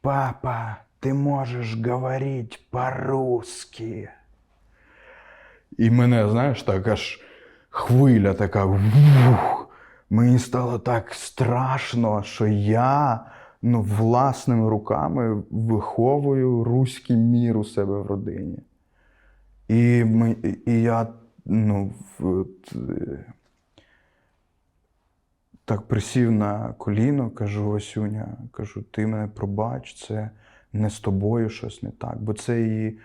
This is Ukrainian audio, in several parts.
Папа, ти можеш говорити по-русски. І мене, знаєш, так аж хвиля така. Вух. Мені стало так страшно, що я ну, власними руками виховую руський мір у себе в родині. І, ми, і я ну, в- так присів на коліно, кажу, Васюня, кажу, ти мене пробач, це не з тобою щось не так. Бо це її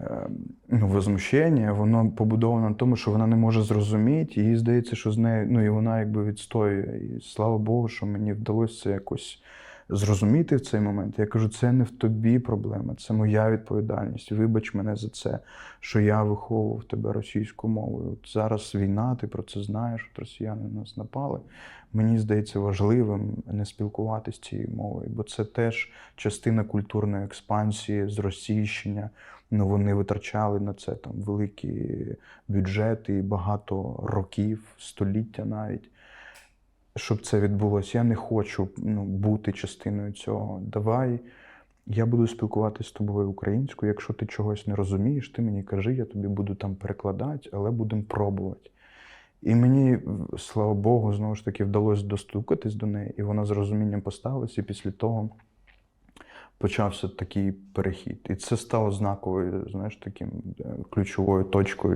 е, ну, возмущення, воно побудовано на тому, що вона не може зрозуміти, їй здається, що з нею, ну і вона якби відстоює. І слава Богу, що мені вдалося це якось зрозуміти в цей момент. Я кажу, це не в тобі проблема, це моя відповідальність. Вибач мене за це, що я виховував тебе російською мовою. От зараз війна, ти про це знаєш, от росіяни на нас напали. Мені здається важливим не спілкуватися цією мовою, бо це теж частина культурної експансії, зросійщення. Ну, вони витрачали на це там великі бюджети багато років, століття навіть. Щоб це відбулося, я не хочу ну, бути частиною цього. Давай я буду спілкуватися з тобою українською. Якщо ти чогось не розумієш, ти мені кажи, я тобі буду там перекладати, але будемо пробувати. І мені, слава Богу, знову ж таки вдалося достукатись до неї, і вона з розумінням поставилась, і після того почався такий перехід. І це стало знаковою, знаєш, таким е, ключовою точкою